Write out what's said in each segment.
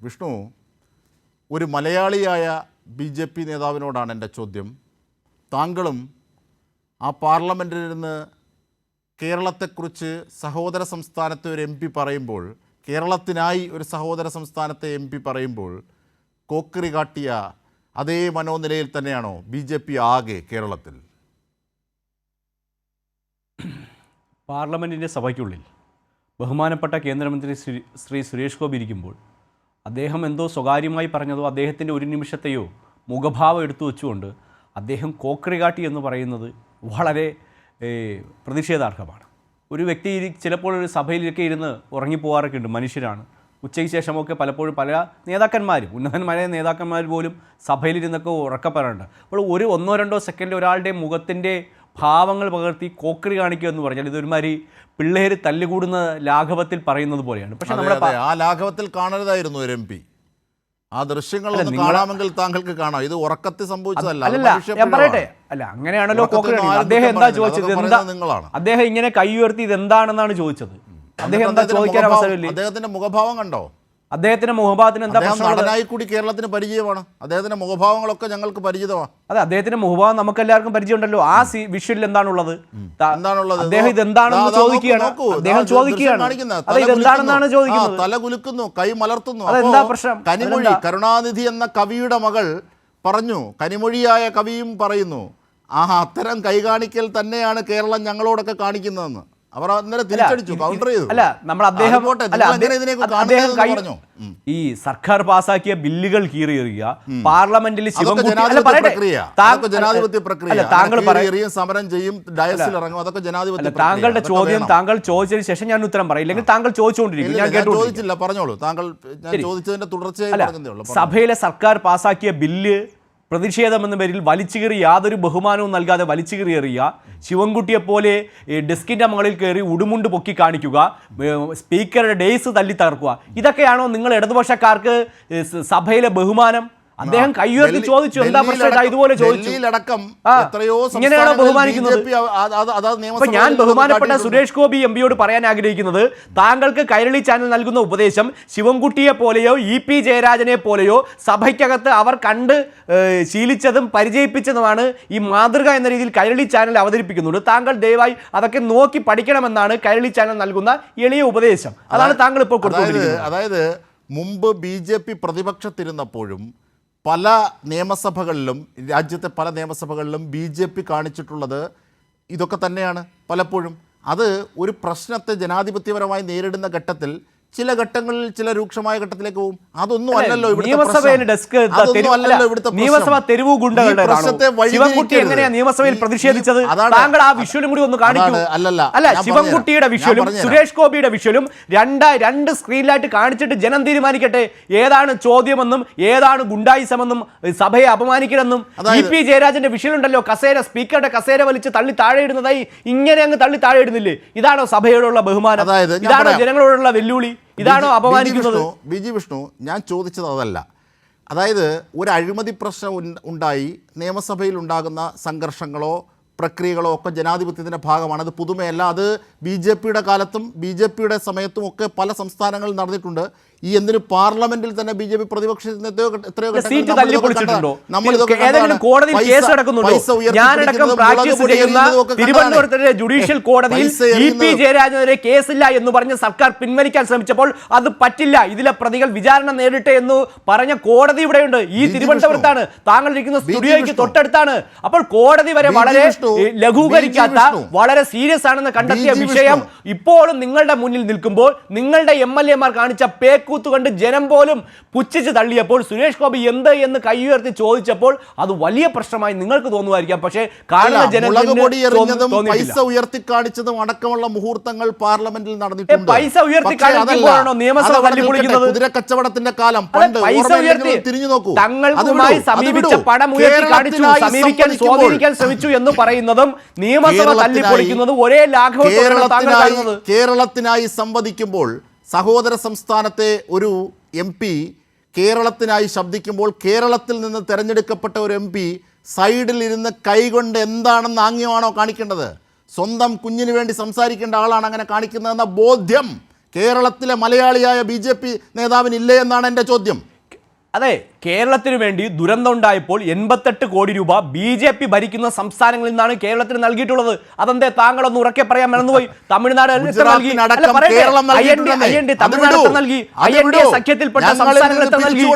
വിഷ്ണു ഒരു മലയാളിയായ B J P നേതാവിനോടാണ് എന്റെ ചോദ്യം. താങ്കളും ആ പാർലമെന്റിൽ നിന്ന് കേരളത്തെക്കുറിച്ച് സഹോദര സംസ്ഥാനത്തെ ഒരു എം പി പറയുമ്പോൾ കേരളത്തിനായി ഒരു സഹോദര സംസ്ഥാനത്തെ എം പി പറയുമ്പോൾ കോക്കറി കാട്ടിയ അതേ മനോനിലയിൽ തന്നെയാണോ ബി ജെ പി ആകെ കേരളത്തിൽ? പാർലമെന്റിന്റെ സഭയ്ക്കുള്ളിൽ ബഹുമാനപ്പെട്ട കേന്ദ്രമന്ത്രി ശ്രീ സുരേഷ് ഗോപി ഇരിക്കുമ്പോൾ അദ്ദേഹം എന്തോ സ്വകാര്യമായി പറഞ്ഞതോ അദ്ദേഹത്തിന്റെ ഒരു നിമിഷത്തെയോ മുഖഭാവം എടുത്തു വെച്ചുകൊണ്ട് അദ്ദേഹം കോക്രികാട്ടി എന്ന് പറയുന്നത് വളരെ പ്രതിഷേധാർഹമാണ്. ഒരു വ്യക്തി ചിലപ്പോൾ ഒരു സഭയിലൊക്കെ ഇരുന്ന് ഉറങ്ങിപ്പോകാറൊക്കെ ഉണ്ട് മനുഷ്യരാണ്. ഉച്ചയ്ക്ക് ശേഷമൊക്കെ പലപ്പോഴും പല നേതാക്കന്മാരും ഉന്നതന്മാരായ നേതാക്കന്മാർ പോലും സഭയിലിരുന്നൊക്കെ ഉറക്കപ്പെടാറുണ്ട് അപ്പോൾ ഒരു ഒന്നോ രണ്ടോ സെക്കൻഡ് ഒരാളുടെ മുഖത്തിന്റെ ഭാവങ്ങൾ പകർത്തി കോക്കറി കാണിക്കുക എന്ന് പറഞ്ഞാൽ ഇതൊരുമാതിരി പിള്ളേർ തല്ലുകൂടുന്ന ലാഘവത്തിൽ പറയുന്നത് പോലെയാണ്. പക്ഷെ നമ്മുടെ. ആ ലാഘവത്തിൽ കാണരുതായിരുന്നു ഒരു എം പി. ആ ദൃശ്യങ്ങൾ കാണാമെങ്കിൽ താങ്കൾക്ക് കാണാം. ഇത് ഉറക്കത്തിൽ സംഭവിച്ചതല്ല. അത് അല്ലല്ല ഞാൻ പറയട്ടെ. അല്ല അങ്ങനെയാണല്ലോ കോക്കറി അദ്ദേഹം എന്താ ചോദിച്ചത്? എന്താ നിങ്ങളാണ്. അദ്ദേഹം ഇങ്ങനെ കൈ ഉയർത്തി ഇത് എന്താണെന്നാണ് ചോദിച്ചത് അദ്ദേഹം എന്താ ചോദിക്കാൻ അവസരമില്ലേ? അദ്ദേഹത്തിന്റെ മുഖഭാവം കണ്ടോ? അദ്ദേഹത്തിന്റെ മുഖഭാവത്തിന് എന്താ നടനായി കൂടി കേരളത്തിന് പരിചയമാണ്. അദ്ദേഹത്തിന്റെ മുഖഭാവങ്ങളൊക്കെ ഞങ്ങൾക്ക് പരിചിതമാണ്. അതെ അദ്ദേഹത്തിന്റെ മുഖഭാവം നമുക്ക് എല്ലാവർക്കും പരിചയമുണ്ടല്ലോ. ആ സി വിഷ്വലിൽ എന്താണുള്ളത്? എന്താണുള്ളത്? അദ്ദേഹം ഇത് എന്താണെന്ന് ദാ, ദാ, നോക്കൂ, ചോദിക്കുകയാണ്. അദ്ദേഹം ചോദിക്കുകയാണ്. ചോദിക്കുന്നത്? തല കുലുക്കുന്നു കൈ മലർത്തുന്നു. അതെന്താ പ്രശ്നം? കനിമൊഴി? കരുണാനിധി എന്ന കവിയുടെ മകൾ പറഞ്ഞു കനിമൊഴിയായ കവിയും പറയുന്നു ആ അത്തരം കൈകാണിക്കൽ തന്നെയാണ് കേരളം ഞങ്ങളോടൊക്കെ കാണിക്കുന്നതെന്ന്. അവർ അന്നേരം തിരിച്ചടിച്ചു കൗണ്ടർ ചെയ്തു. അല്ല നമ്മൾ അദ്ദേഹം അല്ല. ഈ സർക്കാർ പാസാക്കിയ ബില്ലുകൾ കീറിയെറിയുക പാർലമെന്റിൽ ജനാധിപത്യ പ്രക്രിയ. താങ്കൾ സമരം ചെയ്യും ഡയസിൽ ഇറങ്ങും അതൊക്കെ ജനാധിപത്യ. താങ്കളുടെ ചോദ്യം താങ്കൾ ചോദിച്ചതിന് ശേഷം ഞാൻ ഉത്തരം പറയും. ഇല്ലെങ്കിൽ താങ്കൾ ചോദിച്ചുകൊണ്ടിരിക്കും. ഞാൻ കേട്ടോ ചോദിച്ചില്ല പറഞ്ഞോളൂ. താങ്കൾ ഞാൻ ചോദിച്ചതിന്റെ തുടർച്ചയായി സഭയിലെ സർക്കാർ പാസാക്കിയ ബില്ല് പ്രതിഷേധം എന്ന പേരിൽ വലിച്ചുകീറി യാതൊരു ബഹുമാനവും നൽകാതെ വലിച്ചുകീറി ശിവൻകുട്ടിയെപ്പോലെ ഡെസ്കിന്റെ മുകളിൽ കയറി ഉടുമുണ്ട് പൊക്കി കാണിക്കുക സ്പീക്കറുടെ ഡേയ്സ് തല്ലി തകർക്കുക. ഇതൊക്കെയാണോ നിങ്ങൾ ഇടതുപക്ഷക്കാർക്ക് സഭയിലെ ബഹുമാനം? അദ്ദേഹം കൈയുയർത്തി ചോദിച്ചു എന്താ പ്രശ്നം? ഇതുപോലെ ചോദിച്ചു. ഇങ്ങനെയാണോ ബഹുമാനിക്കുന്നത്? ഞാൻ ബഹുമാനപ്പെട്ട സുരേഷ് ഗോപി എം പിയോട് പറയാൻ ആഗ്രഹിക്കുന്നത് താങ്കൾക്ക് കൈരളി ചാനൽ നൽകുന്ന ഉപദേശം ശിവൻകുട്ടിയെ പോലെയോ ഇ പി ജയരാജനെ പോലെയോ സഭയ്ക്കകത്ത് അവർ കണ്ട് ശീലിച്ചതും പരിചയിപ്പിച്ചതുമാണ് ഈ മാതൃക എന്ന രീതിയിൽ കൈരളി ചാനൽ അവതരിപ്പിക്കുന്നുണ്ട്. താങ്കൾ ദയവായി അതൊക്കെ നോക്കി പഠിക്കണമെന്നാണ് കൈരളി ചാനൽ നൽകുന്ന എളിയ ഉപദേശം. അതാണ് താങ്കൾ ഇപ്പോൾ കൊടുക്കുന്നത് അതായത് മുമ്പ് ബി ജെ പി പ്രതിപക്ഷത്തിരുന്നപ്പോഴും പല നിയമസഭകളിലും രാജ്യത്തെ പല നിയമസഭകളിലും ബി ജെ പി കാണിച്ചിട്ടുള്ളത് ഇതൊക്കെ തന്നെയാണ് പലപ്പോഴും. അത് ഒരു പ്രശ്നത്തെ ജനാധിപത്യപരമായി നേരിടുന്ന ഘട്ടത്തിൽ ചില ഘട്ടങ്ങളിൽ ചില രൂക്ഷമായ ഘട്ടത്തിലേക്ക് പോകും. അതൊന്നും അല്ലല്ലോ ഇവിടുത്തെ നിയമസഭ തെരുവ് ഈ ശിവൻകുട്ടി എങ്ങനെയാ നിയമസഭയിൽ പ്രതിഷേധിച്ചത്? താങ്കൾ ആ വിഷ്വലും കൂടി ഒന്ന് കാണിക്കൂ. അല്ലല്ല, അല്ല ശിവൻകുട്ടിയുടെ വിഷയം വിഷ്വലും സുരേഷ് ഗോപിയുടെ വിഷ്വലും രണ്ട് രണ്ട് സ്ക്രീനിലായിട്ട് കാണിച്ചിട്ട് ജനം തീരുമാനിക്കട്ടെ. ഏതാണ് ചോദ്യമെന്നും ഏതാണ് ഗുണ്ടായിസമെന്നും സഭയെ അപമാനിക്കണമെന്നും ഇ പി ജയരാജന്റെ വിഷ്വൽ ഉണ്ടല്ലോ കസേര സ്പീക്കറുടെ കസേര വലിച്ച് തള്ളി താഴെ ഇടുന്നതായി ഇങ്ങനെ അങ്ങ് തള്ളി താഴെ ഇടുന്നില്ലേ ഇതാണോ സഭയോടുള്ള ബഹുമാനം? ഇതാണോ ജനങ്ങളോടുള്ള വെല്ലുവിളി? ഇതാണോ അപമാനിക്കുന്നത്? ബിജി വിഷ്ണു ഞാൻ ചോദിച്ചത് അതല്ല. അതായത് ഒരു അഴിമതി പ്രശ്നം ഉണ്ടായി നിയമസഭയിൽ ഉണ്ടാകുന്ന സംഘർഷങ്ങളോ പ്രക്രിയകളോ ഒക്കെ ജനാധിപത്യത്തിന്റെ ഭാഗമാണ്. അത് പുതുമയല്ല. അത് ബി ജെ പിയുടെ കാലത്തും ബി ജെ പിയുടെ സമയത്തും ഒക്കെ പല സംസ്ഥാനങ്ങളിൽ നടന്നിട്ടുണ്ട്. ഈ എന്തിന് പാർലമെന്റിൽ തന്നെ ബി ജെ പി എത്രയോ. തിരുവനന്തപുരത്തെ ജുഡീഷ്യൽ കോടതിയിൽ ഇ പി ജയരാജനെതിരെ കേസില്ല എന്ന് പറഞ്ഞ് സർക്കാർ പിൻവലിക്കാൻ ശ്രമിച്ചപ്പോൾ അത് പറ്റില്ല. ഇതിലെ പ്രതികൾ വിചാരണ നേരിട്ടെ എന്ന് പറഞ്ഞ കോടതി ഇവിടെയുണ്ട്. ഈ തിരുവനന്തപുരത്താണ്. താങ്കൾ ഇരിക്കുന്ന സ്റ്റുഡിയോയ്ക്ക് തൊട്ടടുത്താണ്. അപ്പോൾ കോടതി വരെ വളരെ. ലഘൂകരിക്കാത്ത. വളരെ സീരിയസ് ആണെന്ന് കണ്ടെത്തിയ വിഷയം ഇപ്പോഴും നിങ്ങളുടെ മുന്നിൽ നിൽക്കുമ്പോൾ നിങ്ങളുടെ എം എൽ എമാർ കാണിച്ച പേക്കൂത്ത് കണ്ട് ജനം പോലും പുച്ഛിച്ച് തള്ളിയപ്പോൾ സുരേഷ് ഗോപി എന്ത് എന്ന് കൈയുയർത്തി ചോദിച്ചപ്പോൾ അത് വലിയ പ്രശ്നമായി നിങ്ങൾക്ക് തോന്നുമായിരിക്കാം പക്ഷേ കാണുന്ന തോന്നിയിട്ടില്ല. പൈസ ഉയർത്തി കാണിച്ചതും അടക്കമുള്ള മുഹൂർത്തങ്ങൾ പാർലമെന്റിൽ നടന്നിട്ടുണ്ട് പൈസ ഉയർത്തി കാണിക്കുമ്പോഴാണോ നിയമസഭ തല്ലിപ്പൊളിക്കുന്നത്? കുതിര കച്ചവടത്തിന്റെ കാലം പണ്ട് പൈസ ഉയർത്തി തിരിഞ്ഞു നോക്കൂ തങ്ങൾക്കുമായി സമീപിച്ച. പണം ഉയർത്തി കാണിച്ചു സമീപിക്കാൻ സ്വാധീനിക്കാൻ ശ്രമിച്ചു എന്ന് പറയുന്നതും നിയമസഭ തല്ലിപ്പൊളിക്കുന്നതും ഒരേ ലാഘവത്തോടെയാണ് താങ്കൾ കേരളത്തിനായി സംവദിക്കുമ്പോൾ സഹോദര സംസ്ഥാനത്തെ ഒരു എം പി കേരളത്തിനായി ശബ്ദിക്കുമ്പോൾ കേരളത്തിൽ നിന്ന് തിരഞ്ഞെടുക്കപ്പെട്ട ഒരു എം പി സൈഡിൽ ഇരുന്ന് കൈകൊണ്ട് എന്താണെന്ന് ആംഗ്യമാണോ കാണിക്കേണ്ടത്? സ്വന്തം കുഞ്ഞിന് വേണ്ടി സംസാരിക്കേണ്ട ആളാണ് അങ്ങനെ കാണിക്കുന്നതെന്ന ബോധ്യം കേരളത്തിലെ മലയാളിയായ ബി ജെ പി നേതാവിനില്ലേ എന്നാണ് എന്റെ ചോദ്യം. അതെ കേരളത്തിന് വേണ്ടി ദുരന്തം ഉണ്ടായപ്പോൾ എൺപത്തെട്ട് കോടി രൂപ ബി ജെ പി ഭരിക്കുന്ന സംസ്ഥാനങ്ങളിൽ നിന്നാണ് കേരളത്തിന് നൽകിയിട്ടുള്ളത്. അതെന്തേ? താങ്കൾ ഒന്ന് ഉറക്കെ പറയാൻ മറന്നുപോയി. തമിഴ്നാട് നൽകി? തമിഴ്നാട് നൽകി. സഖ്യത്തിൽപ്പെട്ട സംസ്ഥാനങ്ങൾ നൽകി?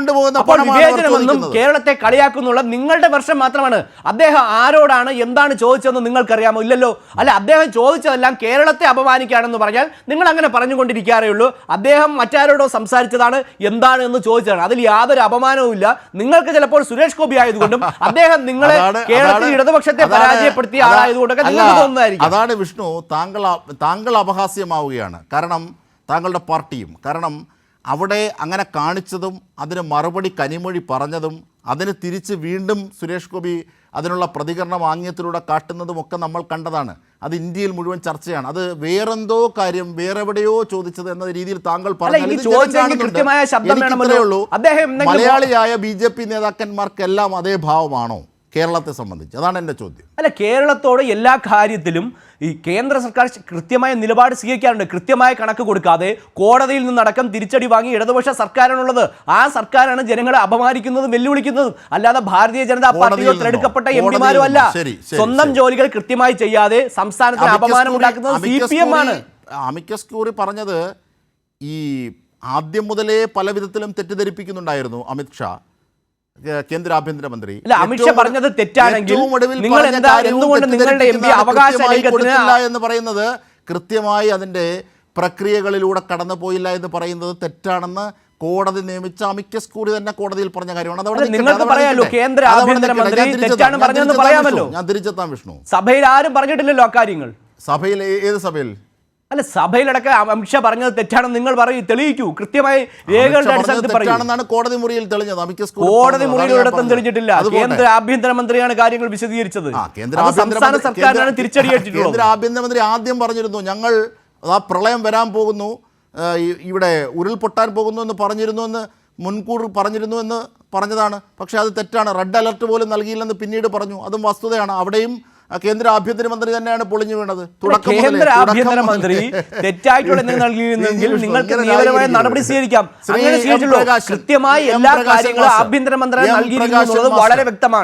അപ്പോൾ വിവേചനമെന്നും കേരളത്തെ കളിയാക്കുന്നുള്ള നിങ്ങളുടെ വർഷം മാത്രമാണ്. അദ്ദേഹം ആരോടാണ് എന്താണ് ചോദിച്ചതെന്ന് നിങ്ങൾക്കറിയാമോ? ഇല്ലല്ലോ. അല്ല അദ്ദേഹം ചോദിച്ചതെല്ലാം കേരളത്തെ അപമാനിക്കുകയാണെന്ന് പറഞ്ഞാൽ നിങ്ങൾ അങ്ങനെ പറഞ്ഞുകൊണ്ടിരിക്കാറേ ഉള്ളൂ. അദ്ദേഹം മറ്റാരോടോ സംസാരിച്ചതാണ് എന്താണ് എന്ന് ചോദിച്ചതാണ്. അതിൽ യാതൊരു അപമാനവും ഇല്ല നിങ്ങൾക്ക് ചിലപ്പോൾ സുരേഷ് ഗോപി ആയതുകൊണ്ടും അദ്ദേഹം നിങ്ങളെ കേരളത്തിൽ ഇടതുപക്ഷത്തെ പരാജയപ്പെടുത്തിയ ആളായതുകൊണ്ടൊക്കെ നിങ്ങൾക്ക് തോന്നുന്നതായിരിക്കും. അതാണ് വിഷ്ണു താങ്കൾ താങ്കൾ അപഹാസ്യമാവുകയാണ്. കാരണം താങ്കളുടെ പാർട്ടിയും കാരണം അവിടെ അങ്ങനെ കാണിച്ചതും അതിന് മറുപടി കനിമൊഴി പറഞ്ഞതും അതിന് തിരിച്ച് വീണ്ടും സുരേഷ് ഗോപി അതിനുള്ള പ്രതികരണം ആംഗ്യത്തിലൂടെ കാട്ടുന്നതും ഒക്കെ നമ്മൾ കണ്ടതാണ്. അത് ഇന്ത്യയിൽ മുഴുവൻ ചർച്ചയാണ്. അത് വേറെന്തോ കാര്യം വേറെവിടെയോ ചോദിച്ചത് എന്ന രീതിയിൽ താങ്കൾ പറഞ്ഞു മലയാളിയായ ബി ജെ പി നേതാക്കന്മാർക്കെല്ലാം അതേ ഭാവമാണോ? കേരളത്തെ സംബന്ധിച്ച്? അതാണ് എന്റെ ചോദ്യം. അല്ല കേരളത്തോട് എല്ലാ കാര്യത്തിലും ഈ കേന്ദ്ര സർക്കാർ കൃത്യമായ നിലപാട് സ്വീകരിക്കാറുണ്ട്. കൃത്യമായ കണക്ക് കൊടുക്കാതെ കോടതിയിൽ നിന്നടക്കം തിരിച്ചടി വാങ്ങി ഇടതുപക്ഷ സർക്കാരാണുള്ളത്. ആ സർക്കാരാണ് ജനങ്ങളെ അപമാനിക്കുന്നതും വെല്ലുവിളിക്കുന്നതും. അല്ലാതെ ഭാരതീയ ജനതാ പാർട്ടിയിൽ പാർട്ടിയോ? തിരഞ്ഞെടുക്കപ്പെട്ട എം പിമാരും അല്ല സ്വന്തം ജോലികൾ കൃത്യമായി ചെയ്യാതെ സംസ്ഥാനത്തിന് അപമാനം ഉണ്ടാക്കുന്നത് സി പി എം ആണ്. അമിക്കസ് ക്യൂറി പറഞ്ഞത് ഈ ആദ്യം മുതലേ പല വിധത്തിലും തെറ്റിദ്ധരിപ്പിക്കുന്നുണ്ടായിരുന്നു അമിത് ഷാ. കേ- കേന്ദ്ര ആഭ്യന്തരമന്ത്രി അല്ല, അമിത്ഷാ പറഞ്ഞത് തെറ്റാണെങ്കിൽ നിങ്ങൾ എന്താ- എന്തുകൊണ്ട് നിങ്ങളുടെ എം പി അവകാശ എന്ന് പറയുന്നത് കൃത്യമായി അതിന്റെ പ്രക്രിയകളിലൂടെ കടന്നു പോയില്ല എന്ന് പറയുന്നത് തെറ്റാണെന്ന് കോടതി നിയമിച്ച അമിക്കസ് കൂടി തന്നെ കോടതിയിൽ പറഞ്ഞ കാര്യമാണ്. അതവിടെ നിങ്ങൾക്ക് പറയാമല്ലോ കേന്ദ്ര ആഭ്യന്തരമന്ത്രി തെറ്റാണ് പറഞ്ഞതെന്ന് പറയാമല്ലോ. വിഷ്ണു. ഞാൻ തിരിച്ചെത്താം വിഷ്ണു. സഭയിൽ ആരും പറഞ്ഞിട്ടില്ലല്ലോ അക്കാര്യങ്ങൾ സഭയിൽ ഏത് സഭയിൽ? അല്ല സഭയിലടക്കം അമിത്ഷാ പറഞ്ഞത് തെറ്റാണെന്ന് നിങ്ങൾ പറയൂ തെളിയിക്കൂ. കൃത്യമായി രേഖകളുടെ അടിസ്ഥാനത്തിൽ പറയൂ. കോടതി മുറിയിൽ തെളിഞ്ഞത്. കോടതി മുറിയിൽ ഒരിടത്തും തെളിഞ്ഞിട്ടില്ല. കേന്ദ്ര ആഭ്യന്തരമന്ത്രിയാണ് കാര്യങ്ങൾ വിശദീകരിച്ചത്. സംസ്ഥാന സർക്കാരാണ് സർക്കാരിനാണ് കേന്ദ്ര- ആഭ്യന്തരമന്ത്രി ആദ്യം പറഞ്ഞിരുന്നു ഞങ്ങൾ ആ പ്രളയം വരാൻ പോകുന്നു ഇവിടെ ഉരുൾപൊട്ടാൻ പോകുന്നു എന്ന് പറഞ്ഞിരുന്നു എന്ന് മുൻകൂർ പറഞ്ഞിരുന്നു എന്ന് പറഞ്ഞതാണ്. പക്ഷേ അത് തെറ്റാണ്. റെഡ് അലർട്ട് പോലും നൽകിയില്ലെന്ന് പിന്നീട് പറഞ്ഞു. അതും വസ്തുതയാണ്. അവിടെയും കേന്ദ്ര ആഭ്യന്തരമന്ത്രി തന്നെയാണ് പൊളിഞ്ഞു വീണത്. തുടക്കം കേന്ദ്ര ആഭ്യന്തരമന്ത്രി തെറ്റായിട്ടുള്ള എന്തെങ്കിലും നൽകിയിരുന്നെങ്കിൽ നിങ്ങൾക്ക് നിയമപരമായ നടപടി സ്വീകരിക്കാം. അങ്ങനെ. സ്വീകരിച്ചുള്ളൂ കൃത്യമായി എല്ലാ കാര്യങ്ങളും ആഭ്യന്തരമന്ത്രി ആഭ്യന്തര മന്ത്രി നൽകിയിരിക്കുന്നു പ്രകാശൻ വളരെ വ്യക്തമാണ്.